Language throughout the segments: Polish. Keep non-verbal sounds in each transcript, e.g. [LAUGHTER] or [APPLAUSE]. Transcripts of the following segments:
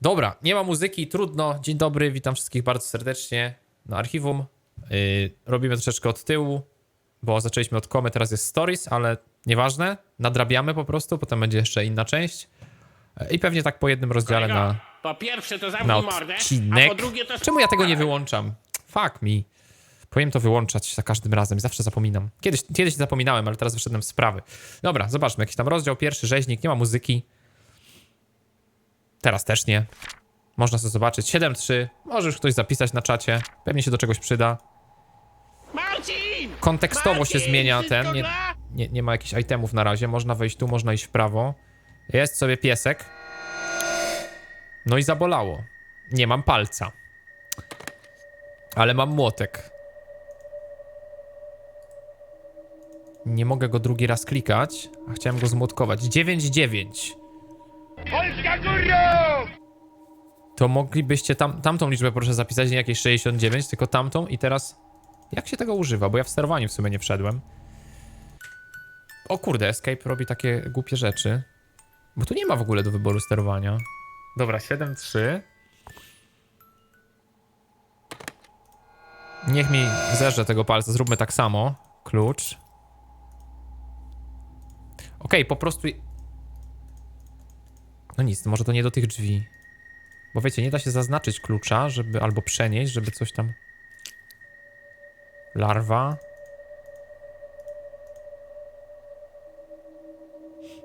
Dobra, nie ma muzyki, trudno. Dzień dobry, witam wszystkich bardzo serdecznie na archiwum. Yy, robimy troszeczkę od tyłu, bo zaczęliśmy od komy, teraz jest stories, ale nieważne. Nadrabiamy po prostu, potem będzie jeszcze inna część. Yy, I pewnie tak po jednym rozdziale Kolego, na, Po pierwsze to na zamknij mordę, odcinek. po drugie to... Czemu ja tego nie wyłączam? Fuck me. Powinien to wyłączać za każdym razem, zawsze zapominam. Kiedyś, kiedyś zapominałem, ale teraz wyszedłem z sprawy. Dobra, zobaczmy, jakiś tam rozdział, pierwszy rzeźnik, nie ma muzyki. Teraz też nie. Można sobie zobaczyć. 7-3. Może już ktoś zapisać na czacie. Pewnie się do czegoś przyda. Marcin! Kontekstowo się Marcin, zmienia wszystko ten. Nie, nie, nie ma jakichś itemów na razie. Można wejść tu, można iść w prawo. Jest sobie piesek. No i zabolało. Nie mam palca. Ale mam młotek. Nie mogę go drugi raz klikać, a chciałem go zmłotkować. 9-9. Polska górą! To moglibyście tam, tamtą liczbę proszę zapisać, nie jakieś 69, tylko tamtą i teraz... Jak się tego używa? Bo ja w sterowaniu w sumie nie wszedłem. O kurde, Escape robi takie głupie rzeczy. Bo tu nie ma w ogóle do wyboru sterowania. Dobra, 7-3. Niech mi zerze tego palca, zróbmy tak samo. Klucz. Okej, po prostu... No nic, może to nie do tych drzwi. Bo wiecie, nie da się zaznaczyć klucza, żeby albo przenieść, żeby coś tam. Larwa.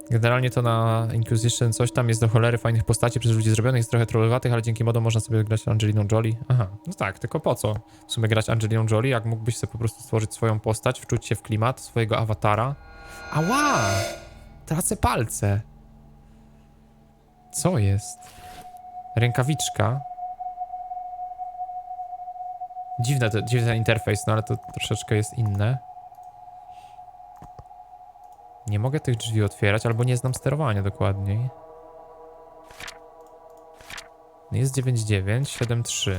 Generalnie to na Inquisition coś tam jest do cholery fajnych postaci przez ludzi zrobionych, jest trochę trollowatych, ale dzięki modom można sobie grać Angeliną Jolie. Aha, no tak, tylko po co w sumie grać Angeliną Jolie, jak mógłbyś sobie po prostu stworzyć swoją postać, wczuć się w klimat swojego awatara. Ała! Tracę palce. Co jest? Rękawiczka. Dziwne to, dziwny interfejs, no ale to troszeczkę jest inne. Nie mogę tych drzwi otwierać, albo nie znam sterowania dokładniej. Jest 9.9, 7.3.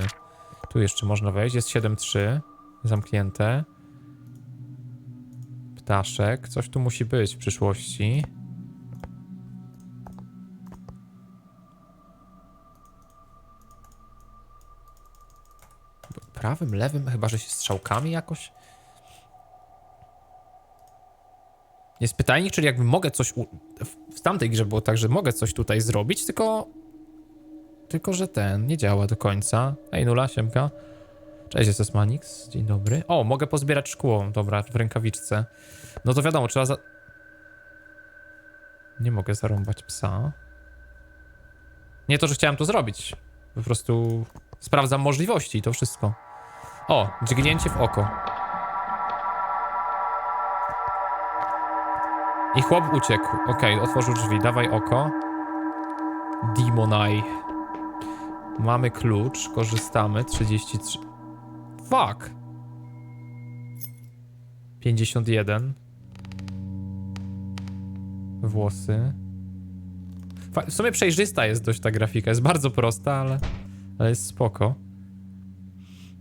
Tu jeszcze można wejść, jest 7.3. Zamknięte. Ptaszek, coś tu musi być w przyszłości. Prawym, lewym, chyba że się strzałkami jakoś. Jest pytajnik, czyli jakby mogę coś. U... w- tamtej grze było tak, że mogę coś tutaj zrobić, tylko. Tylko, że ten nie działa do końca. Ej, nula, siemka. Cześć, jest Manix. Dzień dobry. O, mogę pozbierać szkło. Dobra, w rękawiczce. No to wiadomo, trzeba za. Nie mogę zarąbać psa. Nie to, że chciałem to zrobić. Po prostu sprawdzam możliwości i to wszystko. O, dźgnięcie w oko. I chłop uciekł. Okej, otworzył drzwi. Dawaj oko. Demon Eye. Mamy klucz. Korzystamy. 33. Fuck. 51. Włosy. W sumie przejrzysta jest dość ta grafika. Jest bardzo prosta, ale, ale jest spoko.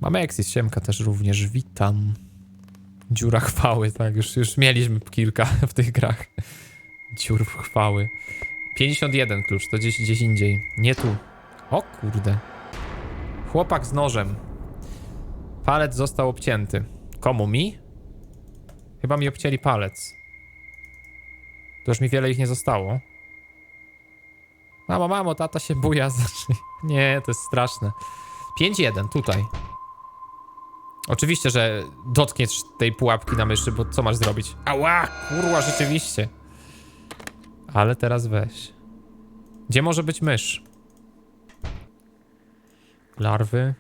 Mamy Exis, siemka też również, witam. Dziura chwały, tak, już, już mieliśmy kilka [LAUGHS] w tych grach. Dziur chwały. 51 klucz, to gdzieś, gdzieś indziej. Nie tu. O kurde. Chłopak z nożem. Palec został obcięty. Komu mi? Chyba mi obcięli palec. To już mi wiele ich nie zostało. Mamo, mamo, tata się buja. [LAUGHS] Znaczy, nie, to jest straszne. 5-1, tutaj. Oczywiście, że dotkniesz tej pułapki na myszy, bo co masz zrobić? Ała, kurwa, rzeczywiście. Ale teraz weź. Gdzie może być mysz? Larwy.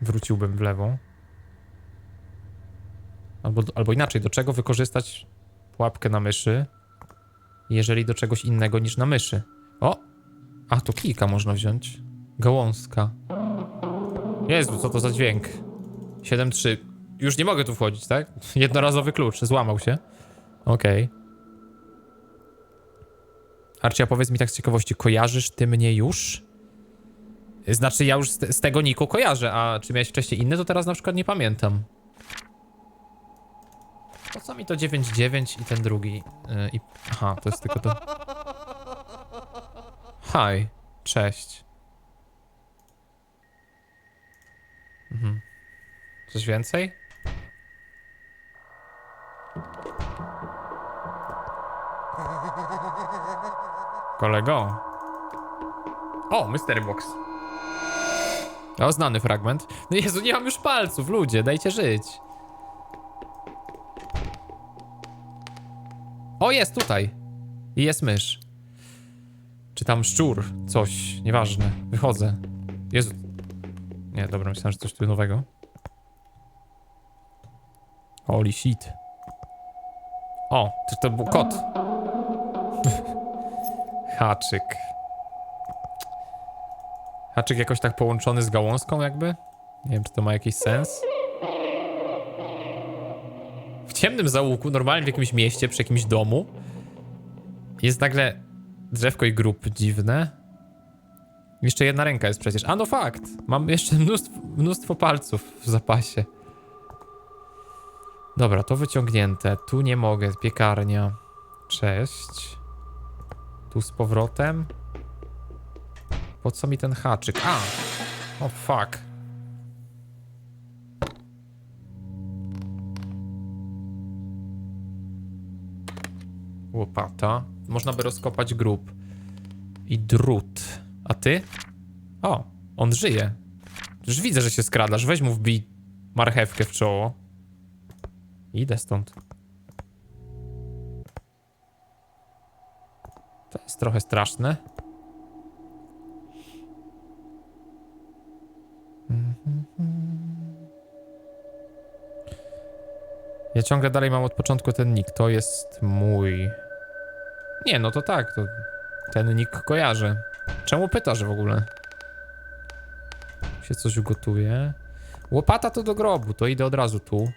Wróciłbym w lewo. Albo, albo inaczej, do czego wykorzystać pułapkę na myszy, jeżeli do czegoś innego niż na myszy? O! A, tu kijka można wziąć. Gałązka. Jezu, co to za dźwięk? 7-3. Już nie mogę tu wchodzić, tak? Jednorazowy klucz, złamał się. Okej. Arcia, powiedz mi tak z ciekawości, kojarzysz ty mnie już? Znaczy, ja już z, z tego Niku kojarzę, a czy miałeś wcześniej inne, to teraz na przykład nie pamiętam. Po co mi to 9-9 i ten drugi? Yy, i... Aha, to jest tylko to... Hi. Cześć. Mhm. Coś więcej? Kolego. O, Mystery Box. O, znany fragment. No Jezu, nie mam już palców, ludzie, dajcie żyć. O, jest tutaj. I jest mysz. Czy tam szczur, coś, nieważne. Wychodzę. Jezu. Nie, dobra, myślałem, że coś tu nowego. Holy shit. O, to, to był kot. [LAUGHS] Haczyk. Haczyk jakoś tak połączony z gałązką jakby? Nie wiem, czy to ma jakiś sens. W ciemnym załuku, normalnie w jakimś mieście, przy jakimś domu, jest nagle drzewko i grób dziwne. Jeszcze jedna ręka jest przecież. A no fakt! Mam jeszcze mnóstwo, mnóstwo palców w zapasie. Dobra, to wyciągnięte. Tu nie mogę. Piekarnia. Cześć. Tu z powrotem. Po co mi ten haczyk? A! O fuck. Łopata. Można by rozkopać grób. I drut. A ty? O, on żyje. Już widzę, że się skradasz. Weź mu wbij marchewkę w czoło. Idę stąd. To jest trochę straszne. Ja ciągle dalej mam od początku ten nick. To jest mój. Nie, no to tak, to ten nick kojarzę. Czemu pytasz w ogóle? Się coś ugotuje. Łopata to do grobu, to idę od razu tu.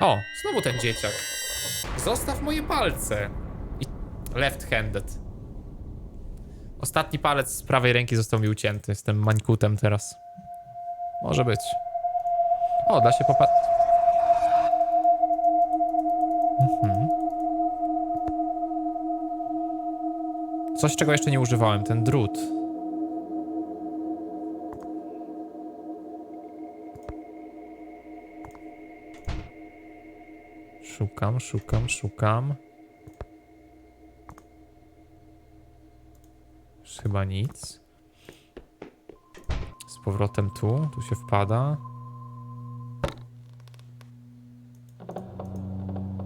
O, znowu ten dzieciak. Zostaw moje palce. I left-handed. Ostatni palec z prawej ręki został mi ucięty. Jestem mańkutem teraz. Może być. O, da się popatrzeć. Coś, czego jeszcze nie używałem, ten drut. Szukam, szukam, szukam. Już chyba nic. Z powrotem tu, tu się wpada.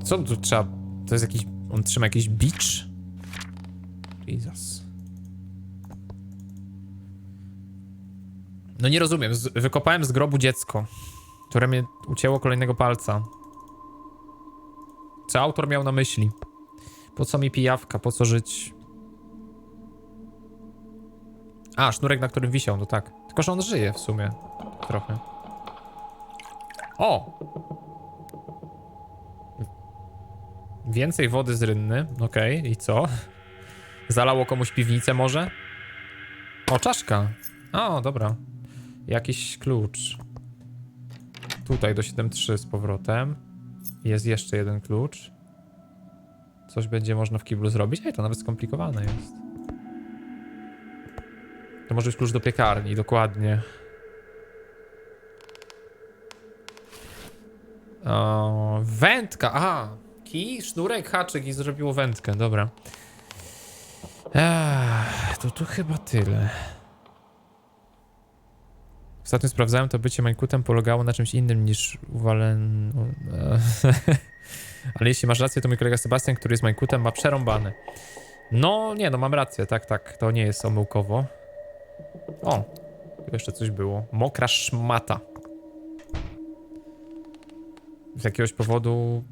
Co tu trzeba? To jest jakiś. On trzyma jakiś bicz? Jesus. No nie rozumiem. Z, wykopałem z grobu dziecko, które mnie ucięło kolejnego palca. Co autor miał na myśli? Po co mi pijawka? Po co żyć? A, sznurek, na którym wisiał, no tak. Tylko, że on żyje w sumie. Trochę. O! Więcej wody z rynny. Okej, i co? Zalało komuś piwnicę może? O, czaszka. O, dobra. Jakiś klucz. Tutaj do 7.3 z powrotem. Jest jeszcze jeden klucz. Coś będzie można w kiblu zrobić? Ej, to nawet skomplikowane jest. To może być klucz do piekarni, dokładnie. O, wędka, aha. Kij, sznurek, haczyk i zrobiło wędkę, dobra. Ech, to tu chyba tyle. Ostatnio sprawdzałem, to bycie mańkutem polegało na czymś innym niż uwalen... [LAUGHS] Ale jeśli masz rację, to mój kolega Sebastian, który jest mańkutem, ma przerąbane. No, nie, no mam rację, tak, tak, to nie jest omyłkowo. O, jeszcze coś było. Mokra szmata. Z jakiegoś powodu...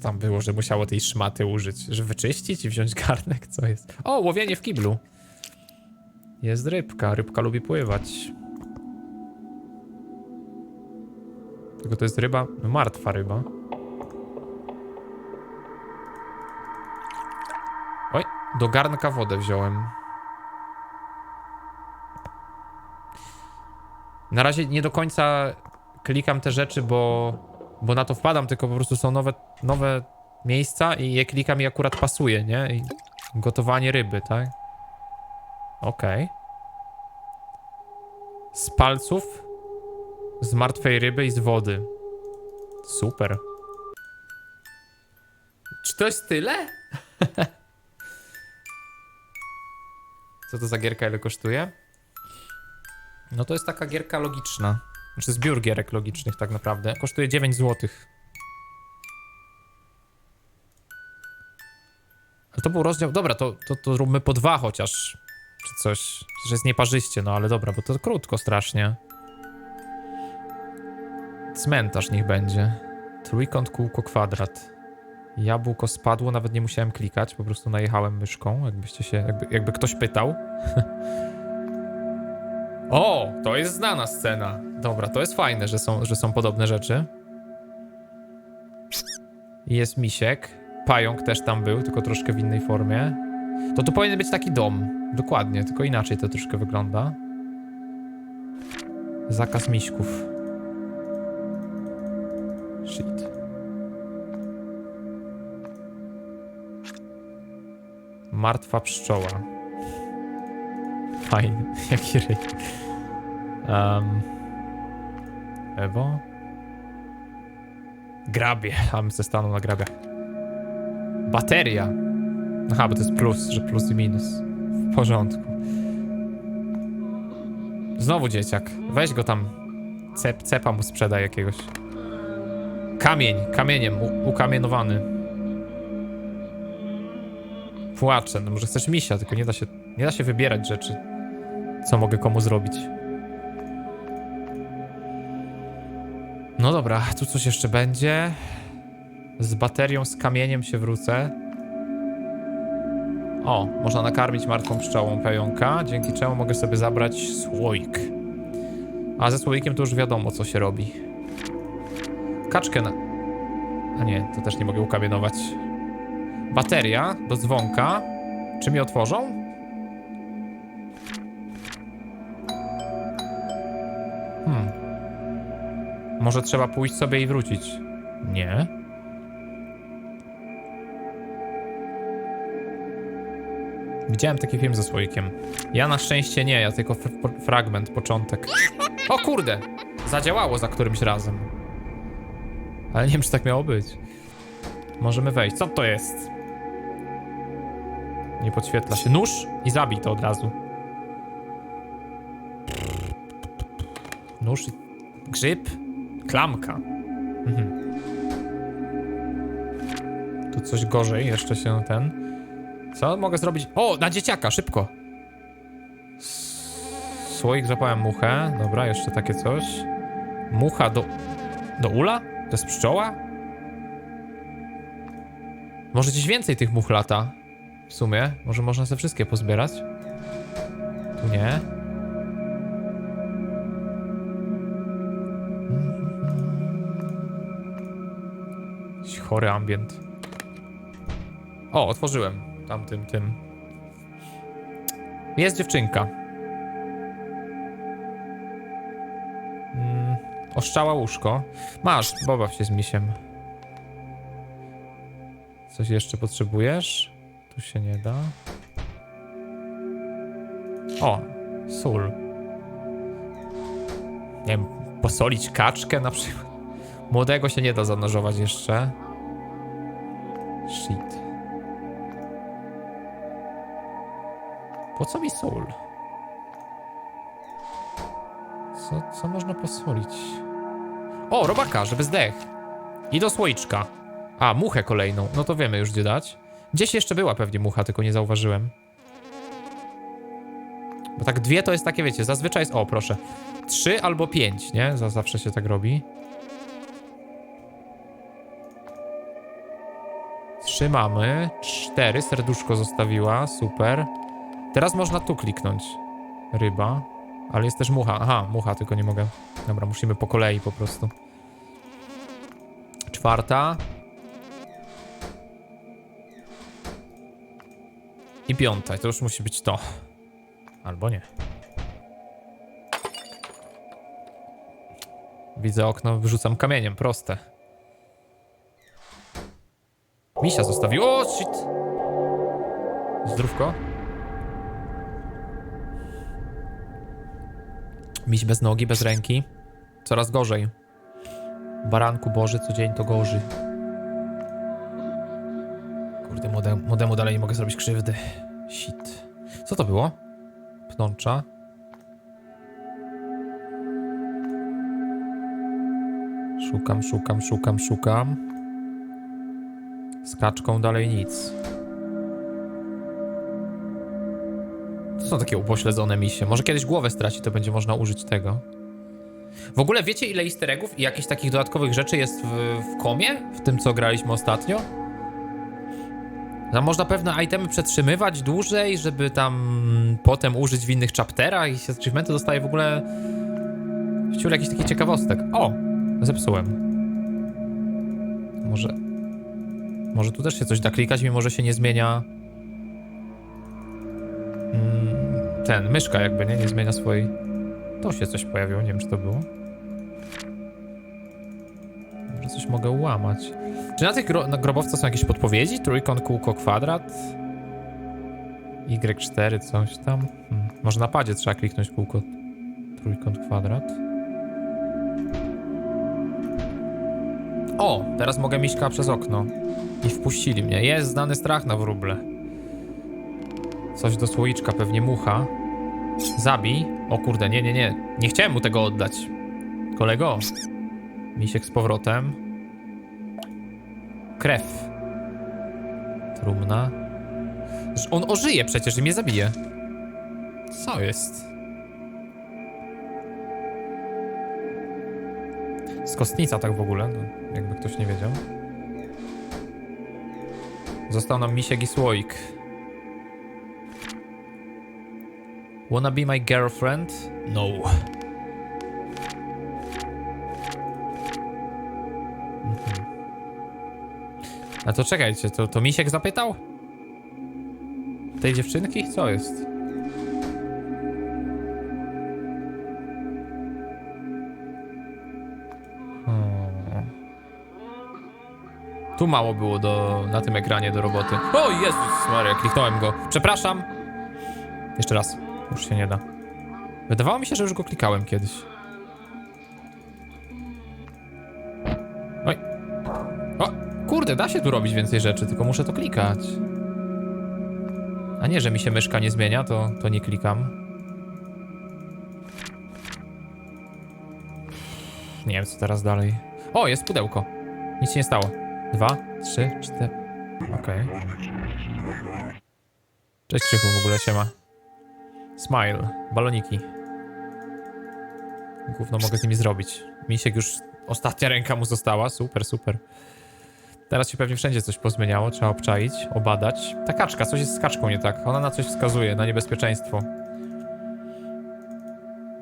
Tam było, że musiało tej szmaty użyć? Że wyczyścić i wziąć garnek? Co jest? O, łowienie w kiblu. Jest rybka. Rybka lubi pływać. Tylko to jest ryba, no martwa ryba. Oj, do garnka wodę wziąłem. Na razie nie do końca klikam te rzeczy, bo, bo na to wpadam, tylko po prostu są nowe, nowe miejsca i je klikam i akurat pasuje, nie? I Gotowanie ryby, tak? Okej. Z palców, z martwej ryby i z wody. Super. Czy to jest tyle? [LAUGHS] Co to za gierka, ile kosztuje? No to jest taka gierka logiczna. Znaczy zbiór gierek logicznych tak naprawdę. Kosztuje 9 zł. Ale to był rozdział... Dobra, to, to, to róbmy po dwa chociaż. Czy coś. Że jest nieparzyście, no ale dobra, bo to krótko strasznie. Cmentarz niech będzie. Trójkąt, kółko, kwadrat. Jabłko spadło, nawet nie musiałem klikać, po prostu najechałem myszką, jakbyście się, jakby, jakby ktoś pytał. [LAUGHS] o, to jest znana scena. Dobra, to jest fajne, że są, że są podobne rzeczy. Jest misiek. Pająk też tam był, tylko troszkę w innej formie. To tu powinien być taki dom. Dokładnie, tylko inaczej to troszkę wygląda. Zakaz miśków. Shit. Martwa pszczoła. Fajny, [LAUGHS] jaki ryj. Um, Ewo? Grabie, [LAUGHS] a my ze stanu na grabie. Bateria. Aha, bo to jest plus, że plus i minus. W porządku. Znowu dzieciak. Weź go tam. Cep, cepa mu sprzedaj jakiegoś. Kamień, kamieniem, u, ukamienowany. Płacze, no może chcesz misia, tylko nie da się, nie da się wybierać rzeczy. Co mogę komu zrobić. No dobra, tu coś jeszcze będzie. Z baterią, z kamieniem się wrócę. O, można nakarmić martwą pszczołą pająka, dzięki czemu mogę sobie zabrać słoik. A ze słoikiem to już wiadomo, co się robi. Kaczkę na... A nie, to też nie mogę ukamienować. Bateria do dzwonka. Czy mi otworzą? Może trzeba pójść sobie i wrócić. Nie. Widziałem taki film ze słoikiem. Ja na szczęście nie, ja tylko fragment, początek. O kurde! Zadziałało za którymś razem. Ale nie wiem, czy tak miało być. Możemy wejść. Co to jest? Nie podświetla się. Nóż i zabij to od razu. Nóż i... Grzyb? Klamka. Mhm. Tu coś gorzej, jeszcze się ten... Co mogę zrobić? O, na dzieciaka, szybko. Słoik zapałem muchę. Dobra, jeszcze takie coś. Mucha do... Do ula? To jest pszczoła? Może gdzieś więcej tych much lata. W sumie. Może można sobie wszystkie pozbierać. Tu nie. Chory ambient. O, otworzyłem. Tamtym, tym. Jest dziewczynka. Mm, oszczała łóżko. Masz, pobaw się z misiem. Coś jeszcze potrzebujesz? Tu się nie da. O, sól. Nie wiem, posolić kaczkę na przykład. Młodego się nie da zanurzować jeszcze. Shit. Po co mi sól? Co, co można posolić? O, robaka, żeby zdech. I do słoiczka. A, muchę kolejną. No to wiemy już gdzie dać. Gdzieś jeszcze była pewnie mucha, tylko nie zauważyłem. Bo tak dwie to jest takie, wiecie, zazwyczaj jest... O, proszę. Trzy albo pięć, nie? Za- Zawsze się tak robi. Trzy mamy. Cztery. Serduszko zostawiła. Super. Teraz można tu kliknąć. Ryba. Ale jest też mucha. Aha, mucha, tylko nie mogę. Dobra, musimy po kolei po prostu. Czwarta. I piąta. To już musi być to. Albo nie. Widzę okno, wyrzucam kamieniem, proste. Misia zostawił. O, shit! Zdrówko. Miś bez nogi, bez ręki. Coraz gorzej. Baranku Boży, co dzień to gorzej. Kurde, młode, młodemu dalej nie mogę zrobić krzywdy. Shit. Co to było? Pnącza. Szukam, szukam, szukam, szukam. Kaczką dalej nic. To są takie upośledzone misie. Może kiedyś głowę straci, to będzie można użyć tego. W ogóle wiecie ile easter eggów i jakichś takich dodatkowych rzeczy jest w, w komie? W tym, co graliśmy ostatnio? Tam można pewne itemy przetrzymywać dłużej, żeby tam potem użyć w innych chapterach i się achievementy dostaje w ogóle... Wciąż jakiś taki ciekawostek. O! Zepsułem. Może... Może tu też się coś da klikać, mimo że się nie zmienia... Mm, ten, myszka jakby, nie? Nie zmienia swojej... To się coś pojawiło, nie wiem czy to było. Może coś mogę ułamać. Czy na tych gro na grobowcach są jakieś podpowiedzi? Trójkąt, kółko, kwadrat? Y4, coś tam? Hmm. Może na padzie trzeba kliknąć kółko, trójkąt, kwadrat. O, teraz mogę miśka przez okno. I wpuścili mnie. Jest znany strach na wróble. Coś do słoiczka, pewnie mucha. Zabij. O kurde, nie, nie, nie. Nie chciałem mu tego oddać. Kolego. Misiek z powrotem. Krew. Trumna. On ożyje przecież i mnie zabije. Co jest? Z kostnica tak w ogóle, no, jakby ktoś nie wiedział. Został nam misiek i słoik. Wanna be my girlfriend? No. Mhm. A to czekajcie, to, to Misiek zapytał? Tej dziewczynki? Co jest? Tu mało było do, na tym ekranie do roboty. O Jezus Maria, kliknąłem go. Przepraszam. Jeszcze raz. Już się nie da. Wydawało mi się, że już go klikałem kiedyś. Oj. O, kurde, da się tu robić więcej rzeczy, tylko muszę to klikać. A nie, że mi się myszka nie zmienia, to, to nie klikam. Nie wiem, co teraz dalej. O, jest pudełko. Nic się nie stało. Dwa, trzy, cztery. Okej. Cześć Krzychu, w ogóle siema. Smile, baloniki. Gówno mogę z nimi zrobić. Misiek już ostatnia ręka mu została, super, super. Teraz się pewnie wszędzie coś pozmieniało, trzeba obczaić, obadać. Ta kaczka, coś jest z kaczką nie tak, ona na coś wskazuje, na niebezpieczeństwo.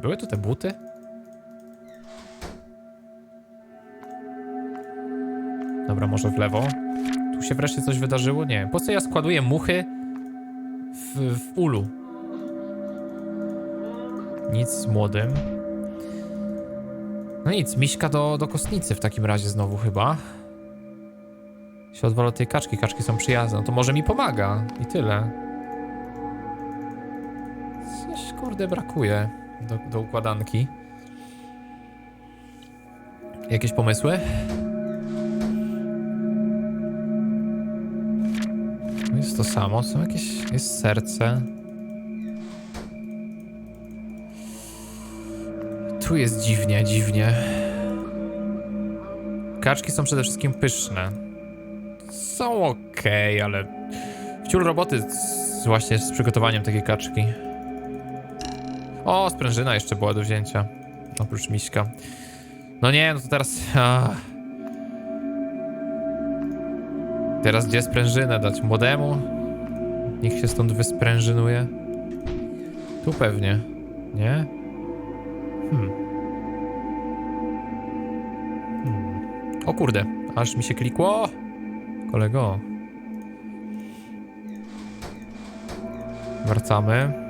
Były tu te buty? Dobra, może w lewo. Tu się wreszcie coś wydarzyło? Nie wiem. Po co ja składuję muchy w, w ulu? Nic z młodym. No nic, miśka do, do kostnicy w takim razie znowu chyba. Się odwala od tej kaczki, kaczki są przyjazne. No to może mi pomaga i tyle. Coś kurde brakuje do, do układanki. Jakieś pomysły? Jest to samo, są jakieś... jest serce. Tu jest dziwnie, dziwnie. Kaczki są przede wszystkim pyszne. Są ok, ale wciąż roboty z, właśnie z przygotowaniem takiej kaczki. O, sprężyna jeszcze była do wzięcia. Oprócz miśka. No nie, no to teraz... A. Teraz gdzie sprężynę dać? Młodemu? Niech się stąd wysprężynuje. Tu pewnie. Nie? Hmm. Hmm. O kurde, aż mi się klikło. Kolego. Wracamy.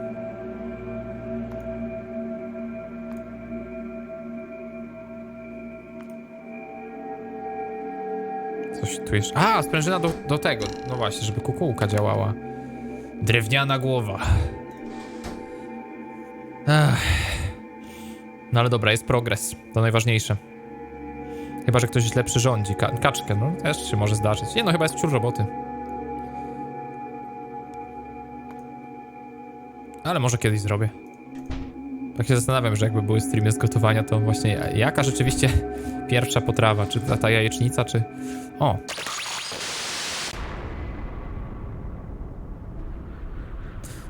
Coś tu jeszcze. A, sprężyna do, do tego. No właśnie, żeby kukułka działała. Drewniana głowa. No ale dobra, jest progres. To najważniejsze. Chyba, że ktoś źle przyrządzi. Ka kaczkę, no też się może zdarzyć. Nie no, chyba jest wciąż roboty. Ale może kiedyś zrobię. Tak się zastanawiam, że jakby były streamy z gotowania, to właśnie jaka rzeczywiście pierwsza potrawa? Czy ta, ta jajecznica, czy... O!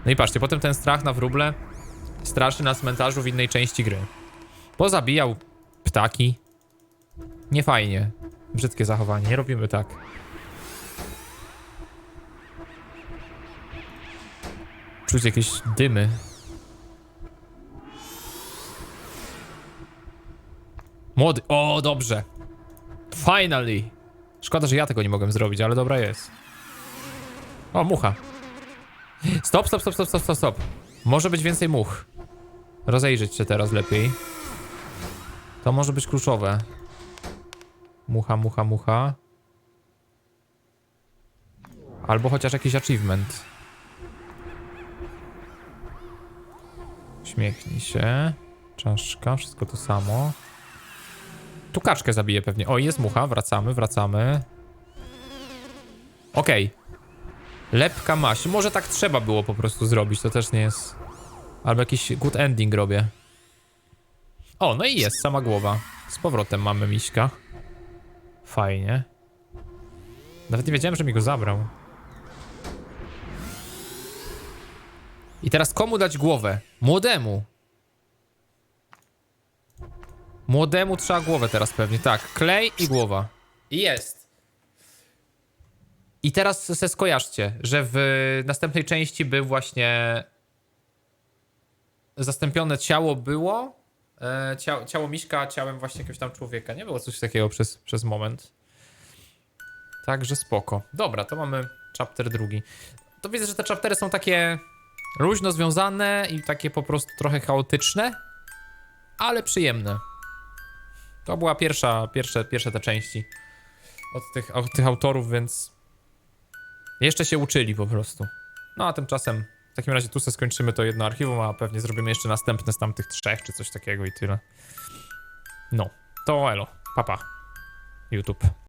No i patrzcie, potem ten strach na wróble straszy na cmentarzu w innej części gry. Pozabijał ptaki. Niefajnie. Brzydkie zachowanie, nie robimy tak. Czuć jakieś dymy. Młody. O, dobrze. Finally. Szkoda, że ja tego nie mogłem zrobić, ale dobra jest. O, mucha. Stop, stop, stop, stop, stop, stop, stop. Może być więcej much. Rozejrzeć się teraz lepiej. To może być kluczowe. Mucha, mucha, mucha. Albo chociaż jakiś achievement. Śmiechnij się. Czaszka, wszystko to samo. Tu kaczkę zabiję pewnie. O, jest mucha, wracamy, wracamy. Okej. Lepka maś. Może tak trzeba było po prostu zrobić, to też nie jest... Albo jakiś good ending robię. O, no i jest sama głowa. Z powrotem mamy miśka. Fajnie. Nawet nie wiedziałem, że mi go zabrał. I teraz komu dać głowę? Młodemu. Młodemu trzeba głowę teraz pewnie. Tak, klej i głowa. I jest. I teraz se skojarzcie, że w następnej części był właśnie zastąpione ciało było, e, ciało, ciało Miśka ciałem właśnie jakiegoś tam człowieka. Nie było coś takiego przez, przez moment. Także spoko. Dobra, to mamy chapter drugi. To widzę, że te chaptery są takie luźno związane i takie po prostu trochę chaotyczne, ale przyjemne. To była pierwsza, pierwsze, pierwsze te części od tych, od tych autorów, więc jeszcze się uczyli po prostu. No a tymczasem w takim razie tu sobie skończymy to jedno archiwum, a pewnie zrobimy jeszcze następne z tamtych trzech czy coś takiego i tyle. No, to elo, papa. YouTube.